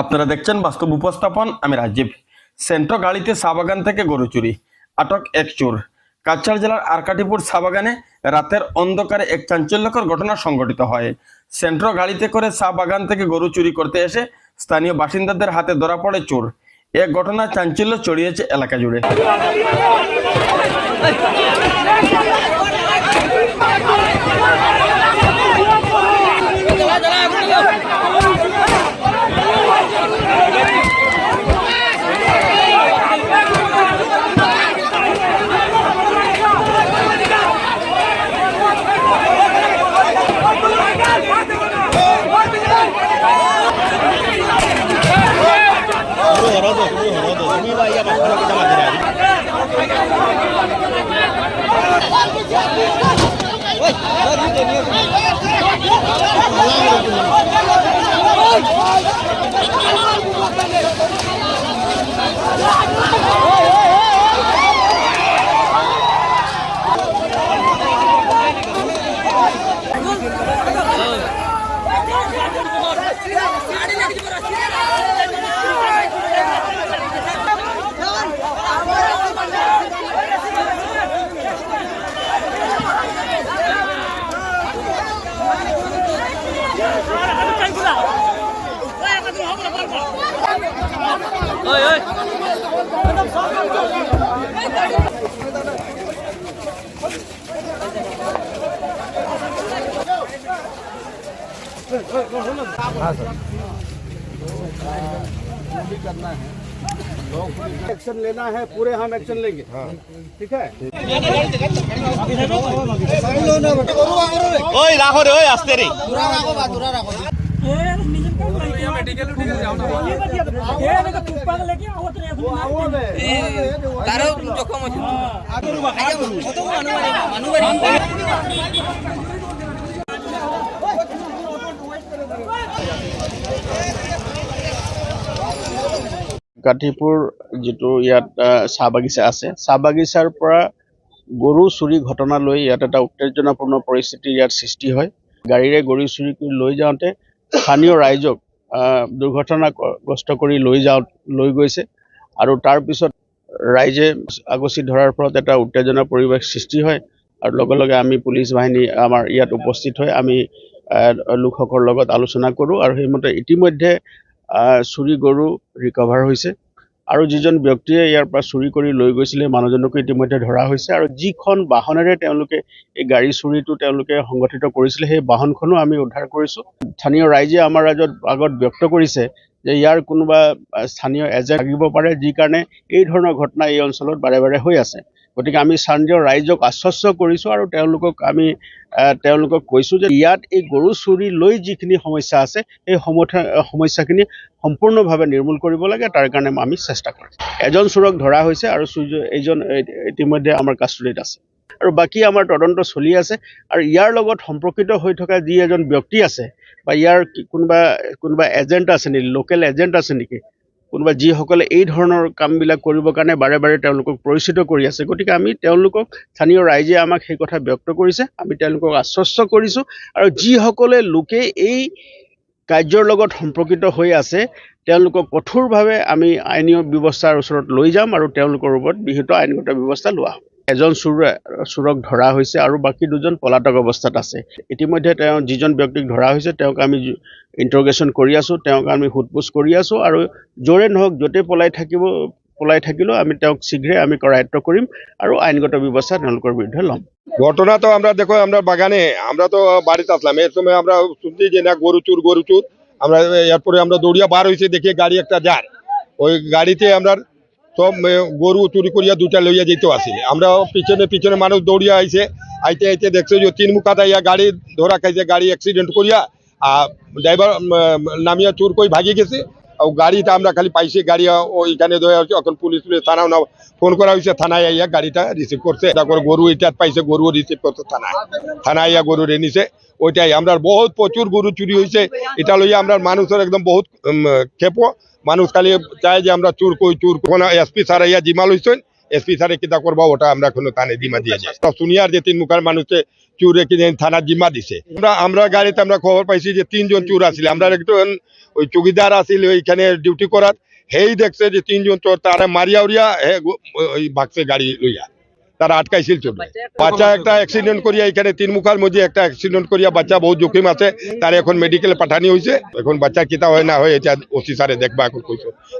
আপনারা দেখছেন বাস্তব উপস্থাপন, আমি রাজীব। সেন্ট্রো গাড়িতে সাবাগান থেকে গরু চুরি, আটক এক চোর। কাছাড় জেলার আরকাটিপুর সাবাগানে রাতের অন্ধকারে এক চাঞ্চল্যকর ঘটনা সংঘটিত হয়। সেন্ট্রো গাড়িতে করে চা বাগান থেকে গরু চুরি করতে এসে স্থানীয় বাসিন্দাদের হাতে ধরা পড়ে চোর। এক ঘটনা চাঞ্চল্য ছড়িয়েছে এলাকা জুড়ে। Hey, करना है एक्शन लेना है पूरे हम एक्शन लेंगे। ठीक है? ओए रे ओए रे। তারও কাঠিপুৰ যিটো ইয়াত চাহ বাগিচা আছে, চাহ বাগিচাৰ পৰা গৰু চুৰি ঘটনা লৈ ইয়াত এটা উত্তেজনাপূৰ্ণ পৰিস্থিতি ইয়াত সৃষ্টি হয়। গাড়ীৰে গৰু চুৰি কৰি লৈ যাওঁতে স্থানীয় ৰাইজক দুৰ্ঘটনাগ্ৰস্ত কৰি লৈ যাওঁ লৈ গৈছে। আৰু তাৰপিছত ৰাইজে আগচি ধৰাৰ ফলত এটা উত্তেজনাৰ পৰিৱেশ সৃষ্টি হয়। আৰু লগে লগে আমি পুলিচ বাহিনী আমাৰ ইয়াত উপস্থিত হৈ আমি লোকসকলৰ লগত আলোচনা কৰোঁ। আৰু সেইমতে ইতিমধ্যে চুৰি গৰু ৰিকভাৰ হৈছে। আৰু যিজন ব্যক্তিয়ে ইয়াৰ পৰা চুৰি কৰি লৈ গৈছিলে মানুহজনকো ইতিমধ্যে ধৰা হৈছে আৰু যিখন বাহনেৰে তেওঁলোকে এই গাড়ী চুৰিটো তেওঁলোকে সংগঠিত কৰিছিলে সেই বাহনখনো আমি উদ্ধাৰ কৰিছোঁ। স্থানীয় ৰাইজে আমাৰ আগত ব্যক্ত কৰিছে যে ইয়াৰ কোনোবা স্থানীয় এজেণ্ট থাকিব পাৰে যি কাৰণে এই ধৰণৰ ঘটনা এই অঞ্চলত বাৰে বাৰে হৈ আছে। গতিকে আমি স্থানীয় ৰাইজক আশ্বস্ত কৰিছোঁ আৰু তেওঁলোকক আমি তেওঁলোকক কৈছোঁ যে ইয়াত এই গৰু চুৰি লৈ যিখিনি সমস্যা আছে সেই সমস্যাখিনি সম্পূৰ্ণভাৱে নিৰ্মূল কৰিব লাগে। তাৰ কাৰণে আমি চেষ্টা কৰিম। এজন চোৰক ধৰা হৈছে আৰু চুৰজ- এইজন ইতিমধ্যে আমাৰ কাষ্টডিত আছে। আৰু বাকী আমাৰ তদন্ত চলি আছে। আৰু ইয়াৰ লগত সম্পৰ্কিত হৈ থকা যি এজন ব্যক্তি আছে বা ইয়াৰ কোনোবা কোনোবা এজেণ্ট আছে নেকি লোকেল এজেণ্ট আছে নেকি কোনোবা যিসকলে এই ধৰণৰ কামবিলাক কৰিবৰ কাৰণে বাৰে বাৰে তেওঁলোকক পৰিচিত কৰি আছে গতিকে আমি তেওঁলোকক স্থানীয় ৰাইজে আমাক সেই কথা ব্যক্ত কৰিছে আমি তেওঁলোকক আশ্বস্ত কৰিছোঁ আৰু যিসকলে লোকে এই কাৰ্যৰ লগত সম্পৰ্কিত হৈ আছে তেওঁলোকক কঠোৰভাৱে আমি আইনী ব্যৱস্থাৰ ওচৰত লৈ যাম আৰু তেওঁলোকৰ ওপৰত বিহিত আইনগত ব্যৱস্থা লোৱা হ'ব। এজন চোৰ, চোৰক ধৰা হৈছে আৰু বাকী দুজন পলাতক অৱস্থাত আছে। ইতিমধ্যে তেওঁ যিজন ব্যক্তিক ধৰা হৈছে, তেওঁক আমি ইণ্টাৰগেশ্যন কৰি আছোঁ, তেওঁক আমি সোধ পোছ কৰি আছোঁ আৰু য'ৰে নহওক য'তে পলাই থাকিব, পলাই থাকিলেও আমি তেওঁক শীঘ্ৰে আমি কৰায়ত্ব কৰিম আৰু আইনগত ব্যৱস্থা তেওঁলোকৰ বিৰুদ্ধে ল'ম। ঘটনা তো আমরা দেখো, আমরা বাগানে, আমরা তো বাড়িতে আসলাম এর সময় আমরা শুনছি যে না গরু চুর গরু চুর। আমরা, এরপরে আমরা দৌড়িয়া বার হয়েছি দেখি গাড়ি একটা যার। ওই গাড়িতে আমরা সব এ, গরু চুরি করিয়া দুটা লইয়া যেতে আসি আমরা পিছনে পিছনে মানুষ দৌড়িয়া আইছে আইতে আইতে দেখছে যে তিন মুখাটা ইয়া গাড়ি ধরা খাইছে গাড়ি অ্যাক্সিডেন্ট করিয়া আর ড্রাইভার নামিয়া চুর কই ভাগি গেছে আর গাড়িটা আমরা খালি পাইছি, গাড়ি ওইখানে ধরে আছে, এখন পুলিশ পুলিশ থানাও না ফোন করা হয়েছে, থানায় আইয়া গাড়িটা রিসিভ করছে। তারপর গরু এটা পাইছে গরু রিসিভ করছে থানায়। থানায় আইয়া গরু রে নিছে, ওইটাই। আমরা বহুত প্রচুর গরু চুরি হয়েছে এটা লইয়া আমরা মানুষের একদম বহুত ক্ষেপ মানুষ খালি চায় যে আমরা চুর কই, চুর কোন এসপি স্যার আইয়া জিমাল হয়েছেন এসপি স্যারে কিতা করব, ওটা আমরা এখনও থানে জিম্মা দিয়ে যাই। শুনিয়ার যে তিন মুখার মানুষকে চুরে কিনে থানার জিম্মা দিছে। আমরা আমরা গাড়িতে আমরা খবর পাইছি যে তিনজন চুর আসলে আমরা একজন ওই চৌকিদার আসিল ওইখানে ডিউটি করার হেই দেখছে যে তিনজন চোর তারা মারিয়া উড়িয়া হে ওই ভাগছে গাড়ি লইয়া। তারা আটকাইছিল চোর। বাচ্চা একটা অ্যাক্সিডেন্ট করিয়া এখানে তিন মুখার মধ্যে একটা অ্যাক্সিডেন্ট করিয়া বাচ্চা বহুত জখম আছে। তার এখন মেডিকেলে পাঠানি হয়েছে এখন বাচ্চা কিতা হয় না হয় এটা ওসি স্যারে দেখবা এখন কইছো।